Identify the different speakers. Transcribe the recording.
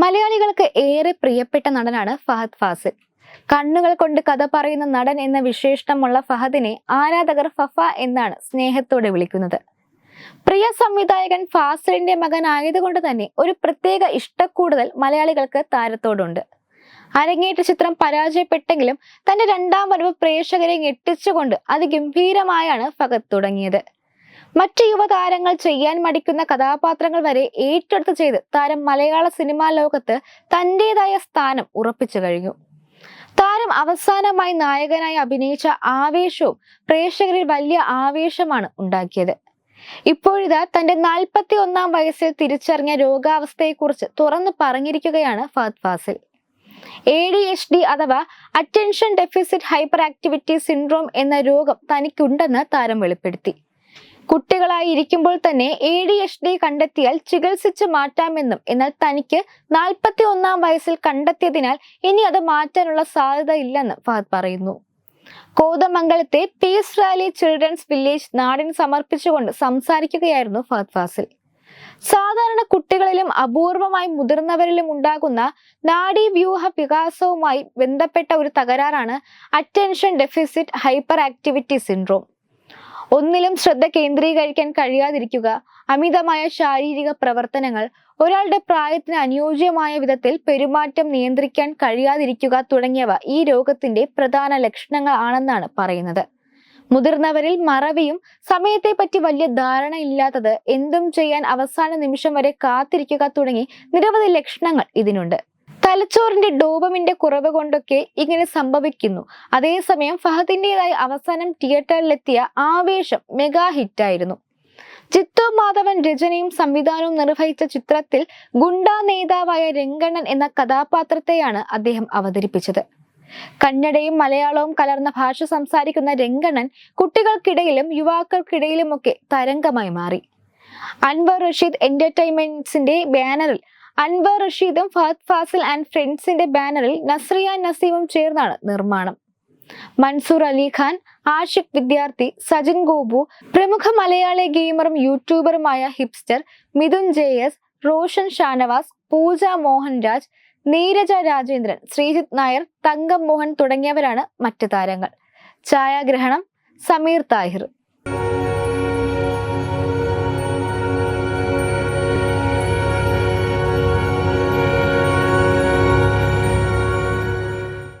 Speaker 1: മലയാളികൾക്ക് ഏറെ പ്രിയപ്പെട്ട നടനാണ് ഫഹദ് ഫാസിൽ. കണ്ണുകൾ കൊണ്ട് കഥ പറയുന്ന നടൻ എന്ന വിശേഷമുള്ള ഫഹദിനെ ആരാധകർ ഫഫ എന്നാണ് സ്നേഹത്തോടെ വിളിക്കുന്നത്. പ്രിയ സംവിധായകൻ ഫാസിലിന്റെ മകൻ ആയതുകൊണ്ട് തന്നെ ഒരു പ്രത്യേക ഇഷ്ടക്കൂടുതൽ മലയാളികൾക്ക് താരത്തോടുണ്ട്. അരങ്ങേറ്റ ചിത്രം പരാജയപ്പെട്ടെങ്കിലും തന്റെ രണ്ടാം വരവ് പ്രേക്ഷകരെ ഞെട്ടിച്ചുകൊണ്ട് അതിഗംഭീരമായാണ് ഫഹദ് തുടങ്ങിയത്. മറ്റു യുവതാരങ്ങൾ ചെയ്യാൻ മടിക്കുന്ന കഥാപാത്രങ്ങൾ വരെ ഏറ്റെടുത്ത് ചെയ്ത് താരം മലയാള സിനിമാ ലോകത്ത് തന്റേതായ സ്ഥാനം ഉറപ്പിച്ചു കഴിഞ്ഞു. താരം അവസാനമായി നായകനായി അഭിനയിച്ച ആവേശവും പ്രേക്ഷകരിൽ വലിയ ആവേശമാണ് ഉണ്ടാക്കിയത്. ഇപ്പോഴിതാ തന്റെ നാൽപ്പത്തി ഒന്നാം വയസ്സിൽ തിരിച്ചറിഞ്ഞ രോഗാവസ്ഥയെക്കുറിച്ച് തുറന്നു പറഞ്ഞിരിക്കുകയാണ് Fahadh Faasil. A D H D അഥവാ attention deficit hyper activity syndrome എന്ന രോഗം തനിക്കുണ്ടെന്ന് താരം വെളിപ്പെടുത്തി. കുട്ടികളായി ഇരിക്കുമ്പോൾ തന്നെ എ ഡി എച്ച് ഡി കണ്ടെത്തിയാൽ ചികിത്സിച്ച് മാറ്റാമെന്നും എന്നാൽ തനിക്ക് നാൽപ്പത്തി ഒന്നാം വയസ്സിൽ കണ്ടെത്തിയതിനാൽ ഇനി അത് മാറ്റാനുള്ള സാധ്യത ഇല്ലെന്ന് ഫഹദ് പറയുന്നു. കോതമംഗലത്തെ പീസ് റാലി ചിൽഡ്രൻസ് വില്ലേജ് നാടിന് സമർപ്പിച്ചുകൊണ്ട് സംസാരിക്കുകയായിരുന്നു ഫഹദ് ഫാസിൽ. സാധാരണ കുട്ടികളിലും അപൂർവമായി മുതിർന്നവരിലും ഉണ്ടാകുന്ന നാഡീവ്യൂഹ വികാസവുമായി ബന്ധപ്പെട്ട ഒരു തകരാറാണ് attention deficit hyper activity syndrome. ഒന്നിലും ശ്രദ്ധ കേന്ദ്രീകരിക്കാൻ കഴിയാതിരിക്കുക. അമിതമായ ശാരീരിക പ്രവർത്തനങ്ങൾ ഒരാളുടെ പ്രായത്തിന് അനുയോജ്യമായ വിധത്തിൽ പെരുമാറ്റം നിയന്ത്രിക്കാൻ കഴിയാതിരിക്കുക തുടങ്ങിയവ ഈ രോഗത്തിന്റെ പ്രധാന ലക്ഷണങ്ങൾ ആണെന്നാണ് പറയുന്നത്. മുതിർന്നവരിൽ മറവിയും സമയത്തെപ്പറ്റി വലിയ ധാരണ ഇല്ലാത്തത് എന്തും ചെയ്യാൻ അവസാന നിമിഷം വരെ കാത്തിരിക്കുക തുടങ്ങി നിരവധി ലക്ഷണങ്ങൾ ഇതിനുണ്ട്. തലച്ചോറിന്റെ ഡോപമിന്റെ കുറവ് കൊണ്ടൊക്കെ ഇങ്ങനെ സംഭവിക്കുന്നു. അതേസമയം ഫഹദിന്റേതായി അവസാനം തിയേറ്ററിലെത്തിയ ആവേശം മെഗാ ഹിറ്റായിരുന്നു. ജിത്തു മാധവൻ രചനയും സംവിധാനവും നിർവഹിച്ച ചിത്രത്തിൽ ഗുണ്ടാ നേതാവായ രംഗണ്ണൻ എന്ന കഥാപാത്രത്തെയാണ് അദ്ദേഹം അവതരിപ്പിച്ചത്. കന്നഡയും മലയാളവും കലർന്ന ഭാഷ സംസാരിക്കുന്ന രംഗണ്ണൻ കുട്ടികൾക്കിടയിലും യുവാക്കൾക്കിടയിലുമൊക്കെ തരംഗമായി മാറി. അൻവർ റഷീദ് എന്റർടൈൻമെന്റ്സിന്റെ ബാനറിൽ അൻവർ റഷീദും ഫഹദ് ഫാസിൽ ആൻഡ് ഫ്രണ്ട്സിന്റെ ബാനറിൽ നസ്രിയ നസീമും ചേർന്നാണ് നിർമ്മാണം. മൻസൂർ അലിഖാൻ ആഷിഖ് വിദ്യാർത്ഥി സജിൻ ഗോപു പ്രമുഖ മലയാളി ഗെയിമറും യൂട്യൂബറുമായ Hipster Mithun J S Roshan Shanavas Pooja Mohanraj Neeraja Rajendran Sreejith Nair Thankam Mohan തുടങ്ങിയവരാണ് മറ്റ് താരങ്ങൾ. ഛായാഗ്രഹണം സമീർ താഹിർ.